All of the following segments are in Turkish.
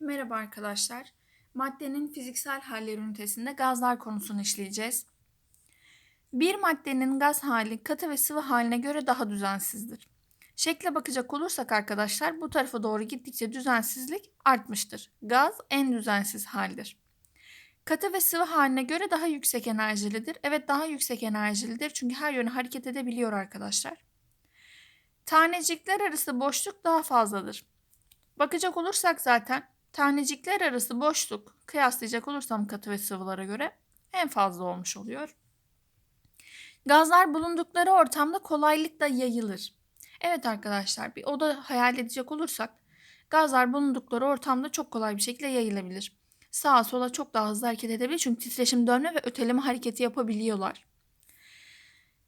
Merhaba arkadaşlar. Maddenin fiziksel halleri ünitesinde gazlar konusunu işleyeceğiz. Bir maddenin gaz hali katı ve sıvı haline göre daha düzensizdir. Şekle bakacak olursak arkadaşlar bu tarafa doğru gittikçe düzensizlik artmıştır. Gaz en düzensiz haldir. Katı ve sıvı haline göre daha yüksek enerjilidir. Evet daha yüksek enerjilidir çünkü her yöne hareket edebiliyor arkadaşlar. Tanecikler arası boşluk daha fazladır. Bakacak olursak zaten tanecikler arası boşluk kıyaslayacak olursam katı ve sıvılara göre en fazla olmuş oluyor. Gazlar bulundukları ortamda kolaylıkla yayılır. Evet arkadaşlar bir oda hayal edecek olursak gazlar bulundukları ortamda çok kolay bir şekilde yayılabilir. Sağa sola çok daha hızlı hareket edebilir çünkü titreşim dönme ve öteleme hareketi yapabiliyorlar.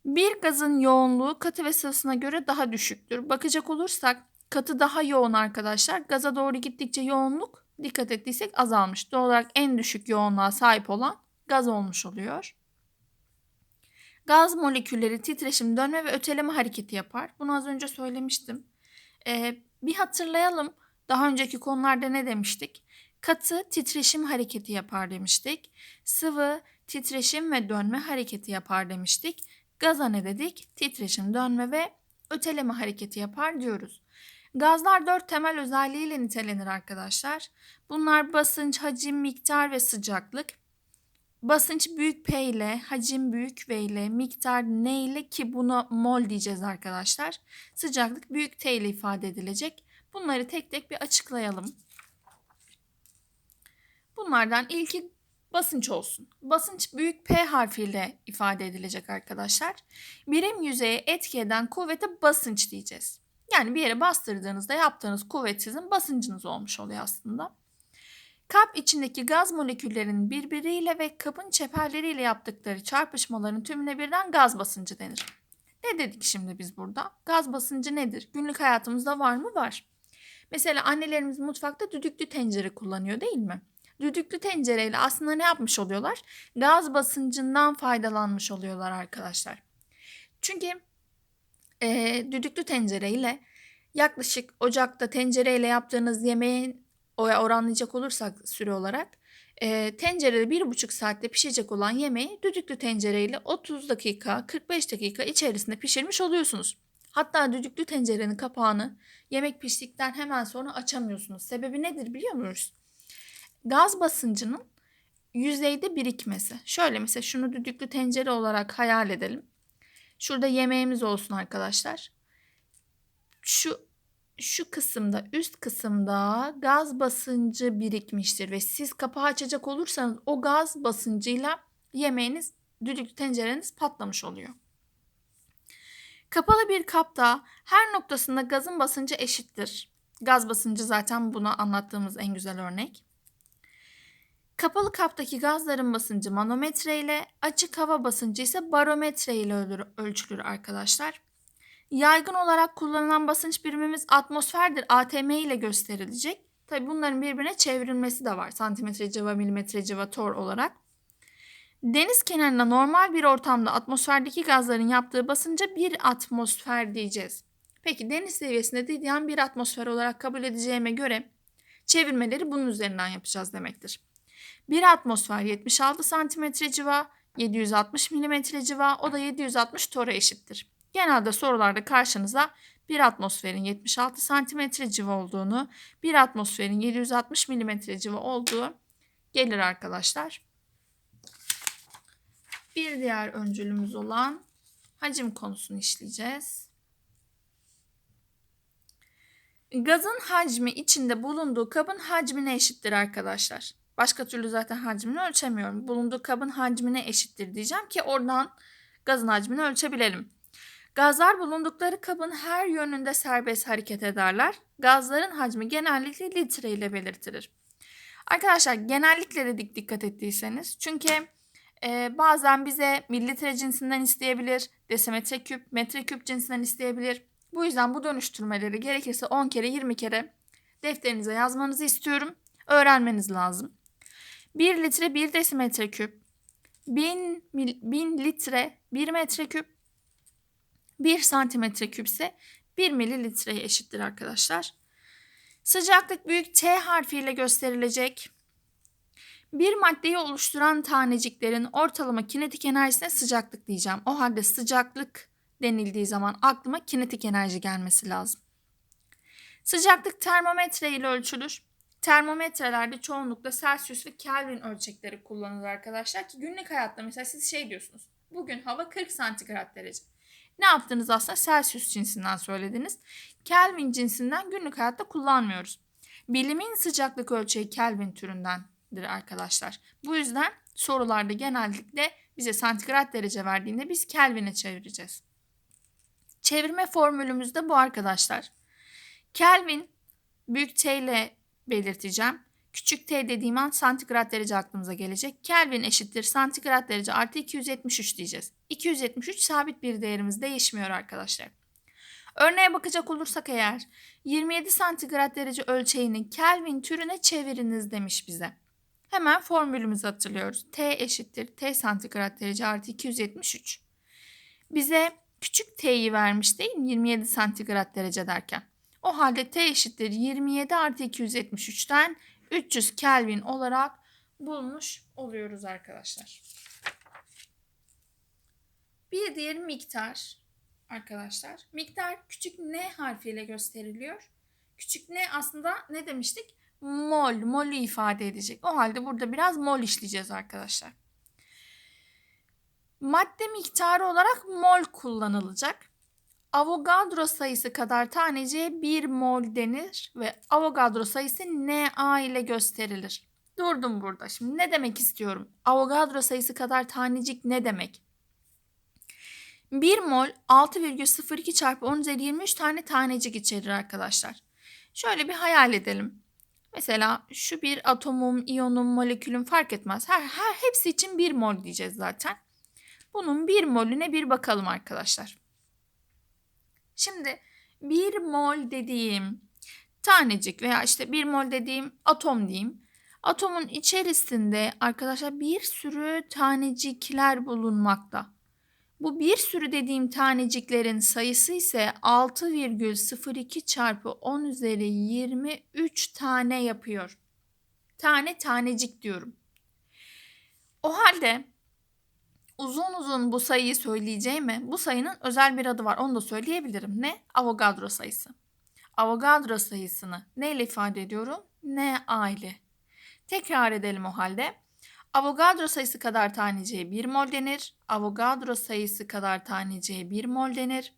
Bir gazın yoğunluğu katı ve sıvısına göre daha düşüktür. Bakacak olursak katı daha yoğun arkadaşlar. Gaza doğru gittikçe yoğunluk dikkat ettiysek azalmış. Doğal olarak en düşük yoğunluğa sahip olan gaz olmuş oluyor. Gaz molekülleri titreşim, dönme ve öteleme hareketi yapar. Bunu az önce söylemiştim. Ee, bir hatırlayalım. Daha önceki konularda ne demiştik? Katı titreşim hareketi yapar demiştik. Sıvı titreşim ve dönme hareketi yapar demiştik. Gaza ne dedik? Titreşim, dönme ve öteleme hareketi yapar diyoruz. Gazlar dört temel özelliğiyle nitelenir arkadaşlar. Bunlar basınç, hacim, miktar ve sıcaklık. Basınç büyük P ile, hacim büyük V ile, miktar N ile ki buna mol diyeceğiz arkadaşlar. Sıcaklık büyük T ile ifade edilecek. Bunları tek tek bir açıklayalım. Bunlardan ilki basınç olsun. Basınç büyük P harfiyle ifade edilecek arkadaşlar. Birim yüzeye etki eden kuvvete basınç diyeceğiz. Yani bir yere bastırdığınızda yaptığınız kuvvet sizin basıncınız olmuş oluyor aslında. Kap içindeki gaz moleküllerinin birbiriyle ve kabın çeperleriyle yaptıkları çarpışmaların tümüne birden gaz basıncı denir. Ne dedik şimdi biz burada? Gaz basıncı nedir? Günlük hayatımızda var mı? Var. Mesela annelerimiz mutfakta düdüklü tencere kullanıyor değil mi? Düdüklü tencereyle aslında ne yapmış oluyorlar? Gaz basıncından faydalanmış oluyorlar arkadaşlar. Çünkü e, düdüklü tencereyle yaklaşık ocakta tencereyle yaptığınız yemeğin oranlayacak olursak süre olarak e, tencerede bir buçuk saatte pişecek olan yemeği düdüklü tencereyle 30 dakika 45 dakika içerisinde pişirmiş oluyorsunuz. Hatta düdüklü tencerenin kapağını yemek piştikten hemen sonra açamıyorsunuz. Sebebi nedir biliyor musunuz? Gaz basıncının yüzeyde birikmesi. Şöyle mesela şunu düdüklü tencere olarak hayal edelim. Şurada yemeğimiz olsun arkadaşlar. Şu şu kısımda üst kısımda gaz basıncı birikmiştir ve siz kapağı açacak olursanız o gaz basıncıyla yemeğiniz düdüklü tencereniz patlamış oluyor. Kapalı bir kapta her noktasında gazın basıncı eşittir. Gaz basıncı zaten buna anlattığımız en güzel örnek. Kapalı kaptaki gazların basıncı manometre ile, açık hava basıncı ise barometre ile ölçülür arkadaşlar. Yaygın olarak kullanılan basınç birimimiz atmosferdir. ATM ile gösterilecek. Tabi bunların birbirine çevrilmesi de var. Santimetre civa, milimetre civa, tor olarak. Deniz kenarında normal bir ortamda atmosferdeki gazların yaptığı basınca bir atmosfer diyeceğiz. Peki deniz seviyesinde dediğim bir atmosfer olarak kabul edeceğime göre çevirmeleri bunun üzerinden yapacağız demektir. Bir atmosfer 76 santimetre civa, 760 milimetre civa, o da 760 tora eşittir. Genelde sorularda karşınıza bir atmosferin 76 santimetre civa olduğunu, bir atmosferin 760 milimetre civa olduğu gelir arkadaşlar. Bir diğer öncülümüz olan hacim konusunu işleyeceğiz. Gazın hacmi içinde bulunduğu kabın hacmine eşittir arkadaşlar. Başka türlü zaten hacmini ölçemiyorum. Bulunduğu kabın hacmine eşittir diyeceğim ki oradan gazın hacmini ölçebilelim. Gazlar bulundukları kabın her yönünde serbest hareket ederler. Gazların hacmi genellikle litre ile belirtilir. Arkadaşlar genellikle dedik dikkat ettiyseniz. Çünkü e, bazen bize mililitre cinsinden isteyebilir, desimetre küp, metre küp cinsinden isteyebilir. Bu yüzden bu dönüştürmeleri gerekirse 10 kere 20 kere defterinize yazmanızı istiyorum. Öğrenmeniz lazım. 1 litre 1 desimetre küp, 1000, 1000 litre 1 metre küp, 1 santimetre küpse 1 mililitreye eşittir arkadaşlar. Sıcaklık büyük T harfiyle gösterilecek. Bir maddeyi oluşturan taneciklerin ortalama kinetik enerjisine sıcaklık diyeceğim. O halde sıcaklık denildiği zaman aklıma kinetik enerji gelmesi lazım. Sıcaklık termometre ile ölçülür. Termometrelerde çoğunlukla Celsius ve Kelvin ölçekleri kullanılır arkadaşlar ki günlük hayatta mesela siz şey diyorsunuz. Bugün hava 40 santigrat derece. Ne yaptınız aslında Celsius cinsinden söylediniz. Kelvin cinsinden günlük hayatta kullanmıyoruz. Bilimin sıcaklık ölçeği Kelvin türündendir arkadaşlar. Bu yüzden sorularda genellikle bize santigrat derece verdiğinde biz Kelvin'e çevireceğiz. Çevirme formülümüz de bu arkadaşlar. Kelvin büyük T ile belirteceğim. Küçük t dediğim an santigrat derece aklımıza gelecek. Kelvin eşittir santigrat derece artı 273 diyeceğiz. 273 sabit bir değerimiz değişmiyor arkadaşlar. Örneğe bakacak olursak eğer 27 santigrat derece ölçeğini Kelvin türüne çeviriniz demiş bize. Hemen formülümüzü hatırlıyoruz. T eşittir T santigrat derece artı 273. Bize küçük T'yi vermiş değil mi 27 santigrat derece derken. O halde T eşittir 27 artı 273'ten 300 Kelvin olarak bulmuş oluyoruz arkadaşlar. Bir diğer miktar arkadaşlar. Miktar küçük n harfiyle gösteriliyor. Küçük n aslında ne demiştik? Mol, molü ifade edecek. O halde burada biraz mol işleyeceğiz arkadaşlar. Madde miktarı olarak mol kullanılacak. Avogadro sayısı kadar taneciye 1 mol denir ve Avogadro sayısı Na ile gösterilir. Durdum burada. Şimdi ne demek istiyorum? Avogadro sayısı kadar tanecik ne demek? 1 mol 6,02 çarpı 10 üzeri 23 tane tanecik içerir arkadaşlar. Şöyle bir hayal edelim. Mesela şu bir atomum, iyonum, molekülüm fark etmez. Her, her hepsi için 1 mol diyeceğiz zaten. Bunun 1 molüne bir bakalım arkadaşlar. Şimdi bir mol dediğim tanecik veya işte bir mol dediğim atom diyeyim. Atomun içerisinde arkadaşlar bir sürü tanecikler bulunmakta. Bu bir sürü dediğim taneciklerin sayısı ise 6,02 çarpı 10 üzeri 23 tane yapıyor. Tane tanecik diyorum. O halde uzun uzun bu sayıyı söyleyeceğime bu sayının özel bir adı var. Onu da söyleyebilirim. Ne? Avogadro sayısı. Avogadro sayısını neyle ifade ediyorum? Ne a. Tekrar edelim o halde. Avogadro sayısı kadar taneciğe 1 mol denir. Avogadro sayısı kadar taneciğe 1 mol denir.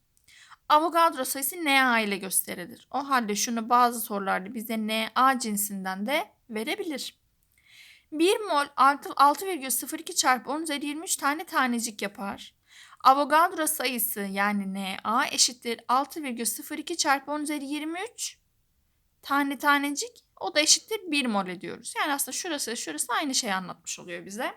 Avogadro sayısı Na ile gösterilir. O halde şunu bazı sorularda bize Na cinsinden de verebilir. 1 mol 6,02 çarpı 10 üzeri 23 tane tanecik yapar. Avogadro sayısı yani Na eşittir 6,02 çarpı 10 üzeri 23 tane tanecik. O da eşittir 1 mol ediyoruz. Yani aslında şurası şurası aynı şeyi anlatmış oluyor bize.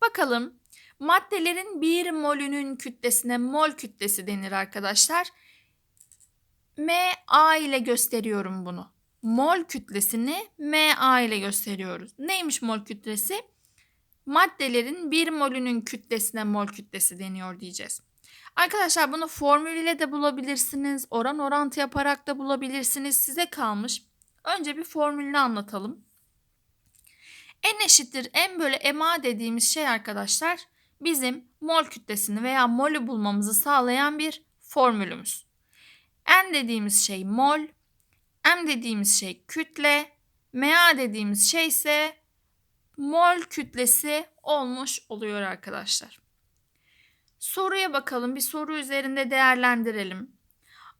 Bakalım maddelerin 1 molünün kütlesine mol kütlesi denir arkadaşlar. Ma ile gösteriyorum bunu mol kütlesini Ma ile gösteriyoruz. Neymiş mol kütlesi? Maddelerin bir molünün kütlesine mol kütlesi deniyor diyeceğiz. Arkadaşlar bunu formül ile de bulabilirsiniz. Oran orantı yaparak da bulabilirsiniz. Size kalmış. Önce bir formülünü anlatalım. En eşittir en bölü ma dediğimiz şey arkadaşlar bizim mol kütlesini veya molü bulmamızı sağlayan bir formülümüz. N dediğimiz şey mol, M dediğimiz şey kütle, Ma dediğimiz şey ise mol kütlesi olmuş oluyor arkadaşlar. Soruya bakalım. Bir soru üzerinde değerlendirelim.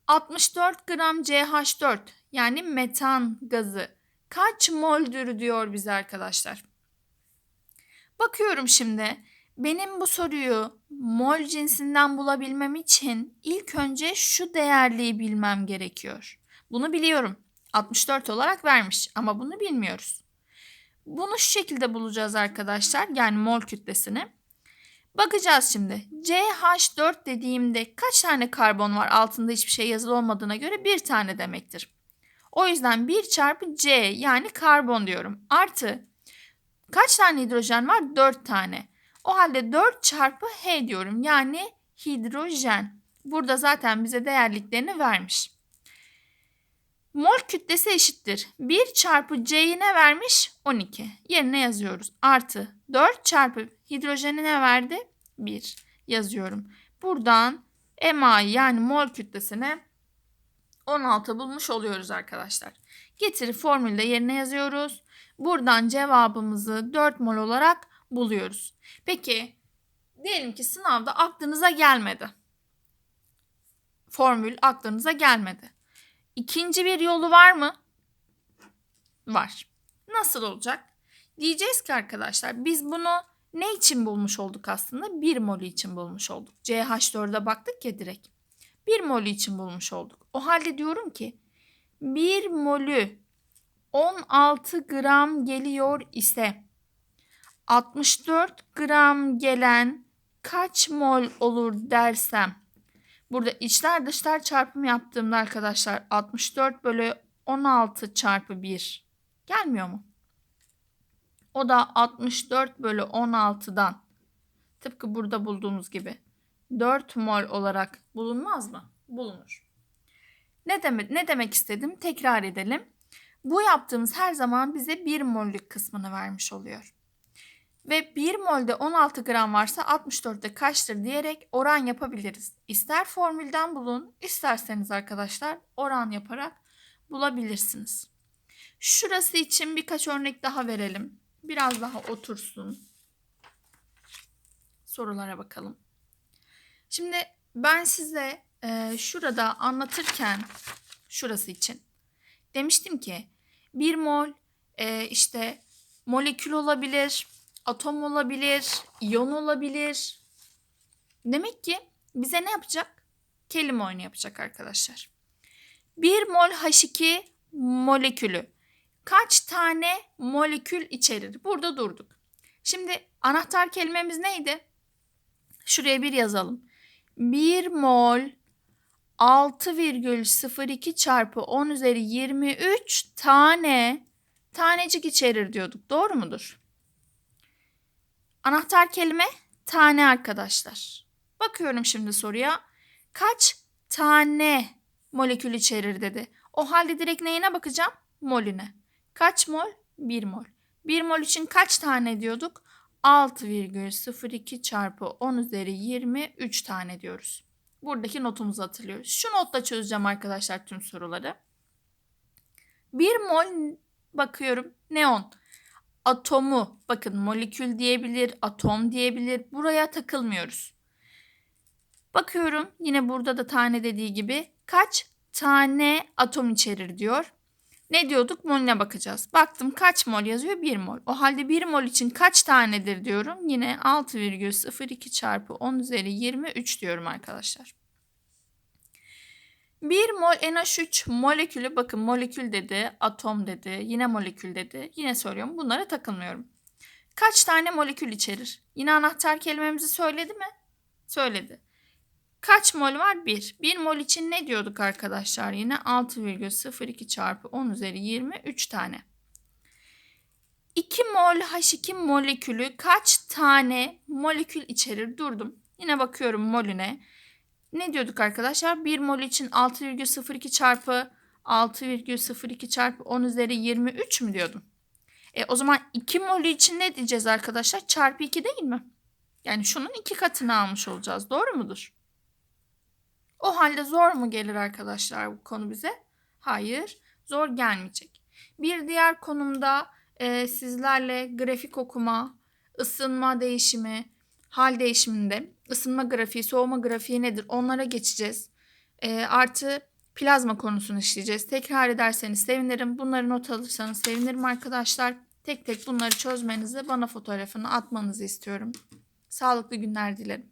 64 gram CH4 yani metan gazı kaç moldür diyor bize arkadaşlar. Bakıyorum şimdi. Benim bu soruyu mol cinsinden bulabilmem için ilk önce şu değerliği bilmem gerekiyor. Bunu biliyorum. 64 olarak vermiş ama bunu bilmiyoruz. Bunu şu şekilde bulacağız arkadaşlar. Yani mol kütlesini. Bakacağız şimdi. CH4 dediğimde kaç tane karbon var? Altında hiçbir şey yazılı olmadığına göre bir tane demektir. O yüzden 1 çarpı C yani karbon diyorum. Artı kaç tane hidrojen var? 4 tane. O halde 4 çarpı H diyorum. Yani hidrojen. Burada zaten bize değerliklerini vermiş. Mol kütlesi eşittir. 1 çarpı C'yi ne vermiş? 12. Yerine yazıyoruz. Artı 4 çarpı hidrojeni ne verdi? 1 yazıyorum. Buradan MA yani mol kütlesine 16 bulmuş oluyoruz arkadaşlar. Getiri formülde yerine yazıyoruz. Buradan cevabımızı 4 mol olarak buluyoruz. Peki diyelim ki sınavda aklınıza gelmedi. Formül aklınıza gelmedi. İkinci bir yolu var mı? Var. Nasıl olacak? Diyeceğiz ki arkadaşlar biz bunu ne için bulmuş olduk aslında? 1 molü için bulmuş olduk. CH4'e baktık ya direkt. 1 molü için bulmuş olduk. O halde diyorum ki 1 molü 16 gram geliyor ise 64 gram gelen kaç mol olur dersem burada içler dışlar çarpımı yaptığımda arkadaşlar 64 bölü 16 çarpı 1 gelmiyor mu? O da 64 bölü 16'dan tıpkı burada bulduğumuz gibi 4 mol olarak bulunmaz mı? Bulunur. Ne demek, ne demek istedim? Tekrar edelim. Bu yaptığımız her zaman bize 1 mollük kısmını vermiş oluyor. Ve 1 molde 16 gram varsa 64'te kaçtır diyerek oran yapabiliriz. İster formülden bulun, isterseniz arkadaşlar oran yaparak bulabilirsiniz. Şurası için birkaç örnek daha verelim. Biraz daha otursun. Sorulara bakalım. Şimdi ben size e, şurada anlatırken şurası için demiştim ki bir mol e, işte molekül olabilir, atom olabilir, iyon olabilir. Demek ki bize ne yapacak? Kelime oyunu yapacak arkadaşlar. Bir mol H2 molekülü kaç tane molekül içerir? Burada durduk. Şimdi anahtar kelimemiz neydi? Şuraya bir yazalım. 1 mol 6,02 çarpı 10 üzeri 23 tane tanecik içerir diyorduk. Doğru mudur? Anahtar kelime tane arkadaşlar. Bakıyorum şimdi soruya. Kaç tane molekül içerir dedi. O halde direkt neyine bakacağım? Molüne. Kaç mol? 1 mol. 1 mol için kaç tane diyorduk? 6,02 çarpı 10 üzeri 23 tane diyoruz. Buradaki notumuzu hatırlıyoruz. Şu notla çözeceğim arkadaşlar tüm soruları. 1 mol bakıyorum neon. Atomu bakın molekül diyebilir, atom diyebilir. Buraya takılmıyoruz. Bakıyorum yine burada da tane dediği gibi kaç tane atom içerir diyor. Ne diyorduk? Molüne bakacağız. Baktım kaç mol yazıyor? 1 mol. O halde 1 mol için kaç tanedir diyorum. Yine 6,02 çarpı 10 üzeri 23 diyorum arkadaşlar. 1 mol NH3 molekülü bakın molekül dedi, atom dedi, yine molekül dedi. Yine söylüyorum bunlara takılmıyorum. Kaç tane molekül içerir? Yine anahtar kelimemizi söyledi mi? Söyledi. Kaç mol var? 1. 1 mol için ne diyorduk arkadaşlar? Yine 6,02 çarpı 10 üzeri 23 tane. 2 mol H2 molekülü kaç tane molekül içerir? Durdum. Yine bakıyorum molüne. Ne diyorduk arkadaşlar? 1 mol için 6,02 çarpı 6,02 çarpı 10 üzeri 23 mü diyordum? E, o zaman 2 mol için ne diyeceğiz arkadaşlar? Çarpı 2 değil mi? Yani şunun iki katını almış olacağız. Doğru mudur? O halde zor mu gelir arkadaşlar bu konu bize? Hayır, zor gelmeyecek. Bir diğer konumda e, sizlerle grafik okuma, ısınma değişimi, hal değişiminde ısınma grafiği, soğuma grafiği nedir onlara geçeceğiz. E, artı plazma konusunu işleyeceğiz. Tekrar ederseniz sevinirim. Bunları not alırsanız sevinirim arkadaşlar. Tek tek bunları çözmenizi, bana fotoğrafını atmanızı istiyorum. Sağlıklı günler dilerim.